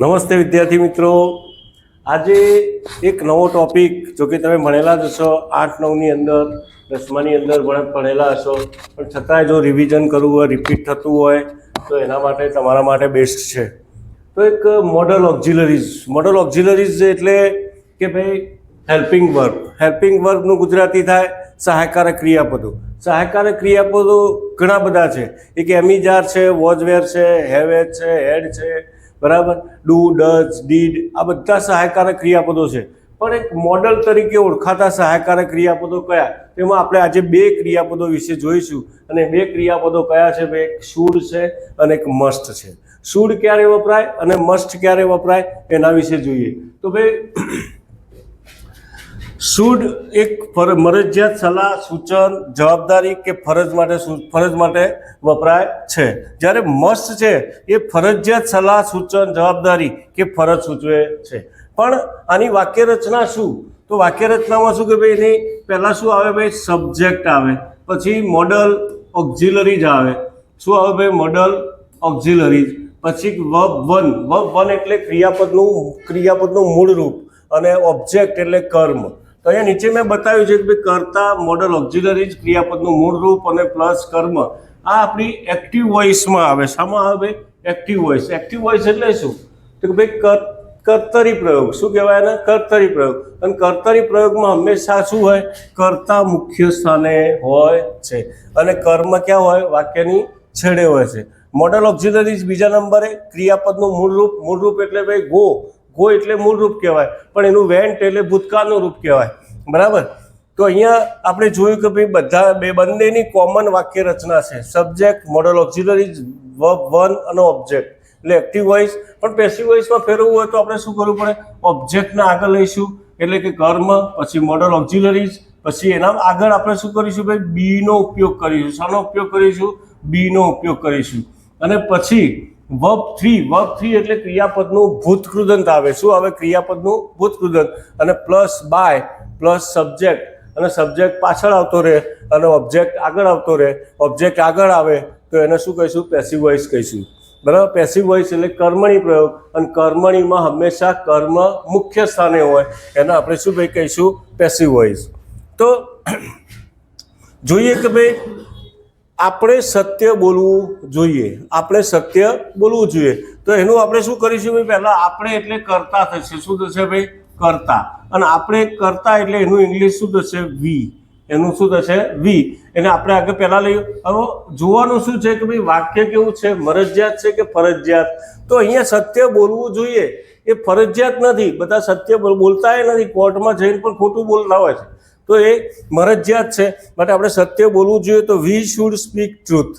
નમસ્તે વિદ્યાર્થી મિત્રો. આજે એક નવો ટોપિક જો કે તમે ભણેલા જ હશો, આઠ, નવની અંદર, દસમાની અંદર ભણ ભણેલા હશો. પણ છતાંય જો રિવિઝન કરવું હોય રિપીટ થતું હોય, તો એના માટે, તમારા માટે બેસ્ટ છે. તો એક મોડલ ઓક્ઝિલરીઝ મોડલ ઓક્ઝિલરીઝ એટલે કે ભાઈ હેલ્પિંગ વર્ક હેલ્પિંગ વર્કનું ગુજરાતી થાય સહાયકારક ક્રિયાપદો. સહાયકારક ક્રિયાપદો ઘણા બધા છે. એક એમિજાર છે વોજવેર છે હેવેજ છે હેડ છે બરાબર? ડુ ડઝ ડીડ આ બધા સહાયકારક ક્રિયાપદો છે. પણ એક મોડલ તરીકે ઓળખાતા સહાયકારક ક્રિયાપદો કયા? તેમાં આપણે આજે બે ક્રિયાપદો વિશે જોઈશું. અને બે ક્રિયાપદો કયા છે? ભાઈ એક શૂડ છે અને એક મસ્ટ છે. શૂડ ક્યારે વપરાય અને મસ્ટ ક્યારે વપરાય? એના વિશે જોઈએ. તો ભાઈ શુડ એક મરજિયાત સલાહ, સૂચન, જવાબદારી કે ફરજ માટે ફરજ માટે વપરાય છે. જ્યારે મસ્ટ છે, એ ફરજિયાત સલાહ, સૂચન, જવાબદારી કે ફરજ સૂચવે છે. પણ આની વાક્ય રચના શું? તો વાક્ય રચનામાં શું કે ભાઈ, એની પહેલાં શું આવે ભાઈ? સબ્જેક્ટ આવે. પછી મોડલ ઓક્ઝિલરીઝ આવે. શું આવે ભાઈ? મોડલ ઓક્ઝિલરીજ પછી વબ વન. વબ વન એટલે ક્રિયાપદનું ક્રિયાપદનું મૂળ રૂપ અને ઓબ્જેક્ટ એટલે કર્મ. તો અહીંયા નીચે મેં બતાવ્યું છે કે ભાઈ કર્તા મોડલ ઓક્ઝિલરીઝ ક્રિયાપદનું મૂળ રૂપ અને પ્લસ કર્મ આ આપણી એક્ટિવ વોઇસમાં આવે. શામાં આવે એક્ટિવ વોઇસ એક્ટિવ વોઇસ એટલે શું? તો કે ભાઈ કર્તરી પ્રયોગ. શું કહેવાય એને? કર્તરી પ્રયોગ. અને કર્તરી પ્રયોગમાં હંમેશા શું હોય? કર્તા મુખ્ય સ્થાને હોય છે. અને કર્મ ક્યાં હોય? વાક્યની છેડે હોય છે. મોડલ ઓક્ઝિલરીઝ બીજા નંબરે ક્રિયાપદનું મૂળરૂપ મૂળરૂપ એટલે ભાઈ ગો. ગો એટલે મૂળ રૂપ કહેવાય. પણ એનું વેન્ટ એટલે ભૂતકાળનું રૂપ કહેવાય. બરાબર? તો અહીંયા આપણે જોયું કે ભાઈ બધા બે બંનેની કોમન વાક્ય રચના છે. Subject modal auxiliaries verb one અને ઓબ્જેક્ટ એટલે એક્ટિવ વોઇસ પણ પેસિવ વોઇસમાં ફેરવવું હોય તો આપણે શું કરવું પડે? ઓબ્જેક્ટને આગળ લઈશું. એટલે કે કર્મ, પછી મોડલ ઓક્ઝિલરીઝ પછી એના આગળ આપણે શું કરીશું ભાઈ? બીનો ઉપયોગ કરીશું. શાનો ઉપયોગ કરીશું? બીનો ઉપયોગ કરીશું. અને પછી વર્બ થ્રી. વર્બ થ્રી એટલે ક્રિયાપદનું ભૂતકૃદંત આવે. શું આવે? ક્રિયાપદનું ભૂતકૃદંત. અને પ્લસ બાય, પ્લસ સબ્જેક્ટ. અને સબ્જેક્ટ પાછળ આવતો રહે અને ઓબ્જેક્ટ આગળ આવતો રહે. ઓબ્જેક્ટ આગળ આવે તો એને શું કહીશું? પેસિવ વોઇસ કહીશું. બરાબર? પેસિવ વોઇસ એટલે કર્મણી પ્રયોગ. અને કર્મણીમાં હંમેશા કર્મ મુખ્ય સ્થાને હોય. એને આપણે શું ભાઈ કહીશું? પેસિવ વોઇસ તો, જોઈએ કે ભાઈ આપણે સત્ય બોલવું જોઈએ. આપણે સત્ય બોલવું જોઈએ. તો એનું આપણે શું કરીશું ભાઈ? પહેલાં આપણે એટલે કરતા થશે. શું થશે ભાઈ? કરતા. અને આપણે કરતા એટલે એનું ઇંગ્લિશ શું થશે? વી. એનું શું થશે? વી. એને આપણે આગળ પહેલાં લઈએ. હવે જોવાનું શું છે કે ભાઈ, વાક્ય કેવું છે? મરજિયાત છે કે ફરજિયાત? તો અહીંયા સત્ય બોલવું જોઈએ. એ ફરજિયાત નથી. બધા સત્ય બોલ- બોલતા નથી. કોર્ટમાં જઈને પણ ખોટું બોલતા હોય છે. તો એ મરજિયાત છે. માટે આપણે સત્ય બોલવું જોઈએ તો વી શુડ સ્પીક ટ્રુથ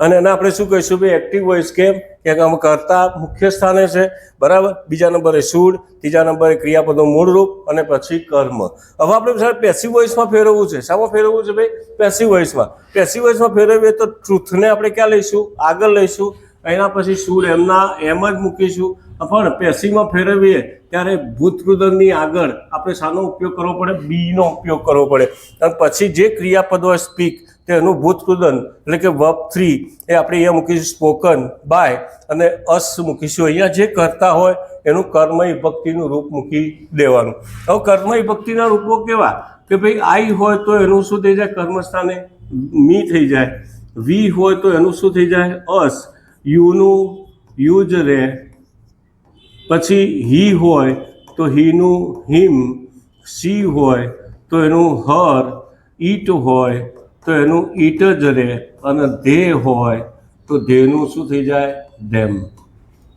અને એને આપણે શું કહીશું? ભાઈ એક્ટિવ વોઇસ કેમ? કે આમ કરતા મુખ્ય સ્થાને છે. બરાબર? બીજા નંબરે શુડ ત્રીજા નંબરે ક્રિયાપદો મૂળ રૂપ અને પછી કર્મ. હવે આપણે સાહેબ પેસિવ વોઇસમાં ફેરવવું છે. શામાં ફેરવવું છે ભાઈ? પેસિવ વોઇસમાં પેસિવ વોઇસમાં ફેરવીએ તો ટ્રુથને આપણે ક્યાં લઈશું? આગળ લઈશું. એના પછી સૂર એમના એમ જ મૂકીશું. પણ પેશીમાં ફેરવીએ ત્યારે ભૂતકૃદનની આગળ આપણે શાનો ઉપયોગ કરવો પડે, બીનો ઉપયોગ કરવો પડે. અને પછી જે ક્રિયાપદ હોય સ્પીક તેનું ભૂતકૃદન એટલે કે વર્બ થ્રી એ આપણે અહીંયા મૂકીશું સ્પોકન બાય અને અસ મૂકીશું. અહીંયા જે કરતા હોય, એનું કર્મ વિભક્તિનું રૂપ મૂકી દેવાનું. હવે કર્મ વિભક્તિના રૂપો કેવા? કે ભાઈ આઈ હોય તો એનું શું થઈ જાય? કર્મસ્થાને મી થઈ જાય. વી હોય તો એનું શું થઈ જાય? અસ યુનું યુ જ રહે પછી હી હોય તો હીનું હિમ સી હોય તો એનું હર, ઈટ હોય તો એનું ઈટ જ રહે અને ધે હોય તો ધેનું શું થઈ જાય? ધેમ.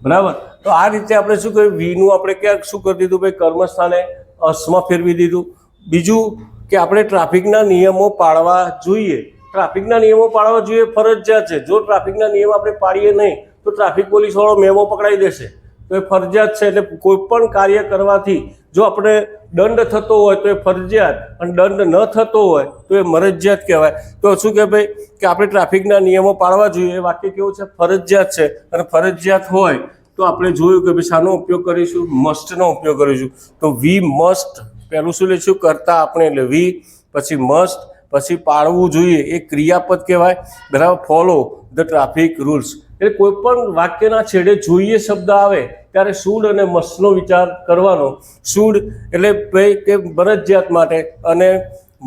બરાબર? તો આ રીતે આપણે શું કર્યું? વીનું આપણે ક્યાંક શું કરી દીધું ભાઈ? કર્મસ્થાને અસમાં ફેરવી દીધું. બીજું કે આપણે ટ્રાફિકના નિયમો પાળવા જોઈએ. ટ્રાફિકના નિયમો પાળવા જોઈએ, ફરજિયાત છે. જો ટ્રાફિકના નિયમ આપણે પાડીએ નહીં, તો ટ્રાફિક પોલીસવાળો મેમો પકડાઈ દેશે. તો એ ફરજિયાત છે, એટલે કોઈ પણ કાર્ય કરવાથી જો આપણે દંડ થતો હોય, તો એ ફરજિયાત. અને દંડ ન થતો હોય, તો એ મરજિયાત કહેવાય. તો શું કે ભાઈ, કે આપણે ટ્રાફિકના નિયમો પાળવા જોઈએ. એ વાક્ય કેવું છે? ફરજિયાત છે. અને ફરજિયાત હોય, તો આપણે જોયું કે ભાઈ, શાનો ઉપયોગ કરીશું? મસ્ટનો ઉપયોગ કરીશું. તો વી મસ્ટ પહેલું શું લઈશું? કરતા આપણે, એટલે વી, પછી મસ્ટ પછી પાળવું જોઈએ એ ક્રિયાપદ કહેવાય. બરાબર? ફોલો ધ ટ્રાફિક રૂલ્સ એટલે કોઈ પણ વાક્યના છેડે જોઈએ શબ્દ આવે, ત્યારે શુડ અને મસ્ટનો વિચાર કરવાનો. શુડ એટલે ભાઈ કે ફરજિયાત માટે અને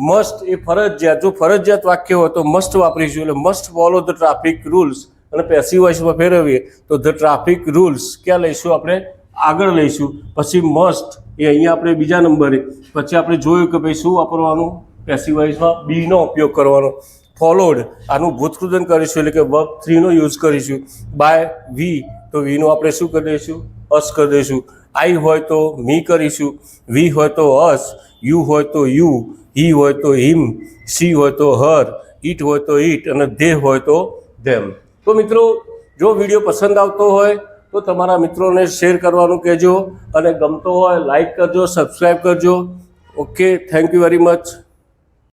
મસ્ટ એ ફરજિયાત. જો ફરજિયાત વાક્ય હોય તો મસ્ટ વાપરીશું. એટલે must follow the traffic rules અને પેસી વોઇસમાં ફેરવીએ તો ધ ટ્રાફિક રૂલ્સ ક્યાં લઈશું આપણે? આગળ લઈશું. પછી મસ્ટ એ અહીંયા આપણે બીજા નંબરે. પછી આપણે જોયું કે ભાઈ શું વાપરવાનું? પેસિવ વોઇસમાં બીનો ઉપયોગ કરવાનો. ફોલોડ આનું ભૂતકૃદન કરીશું એટલે કે વર્ક થ્રીનો યુઝ કરીશું. બાય વી તો વીનું આપણે શું કરી દઈશું? અસ કરી દઈશું. આઈ હોય તો મી કરીશું. વી હોય તો અસ યુ હોય તો યુ હી હોય તો હિમ સી હોય તો હર ઈટ હોય તો ઈટ અને દે હોય તો ધેમ તો મિત્રો, જો વીડિયો પસંદ આવતો હોય, તો તમારા મિત્રોને શેર કરવાનું કહેજો. અને ગમતો હોય લાઈક કરજો સબસ્ક્રાઈબ કરજો. Okay thank you very much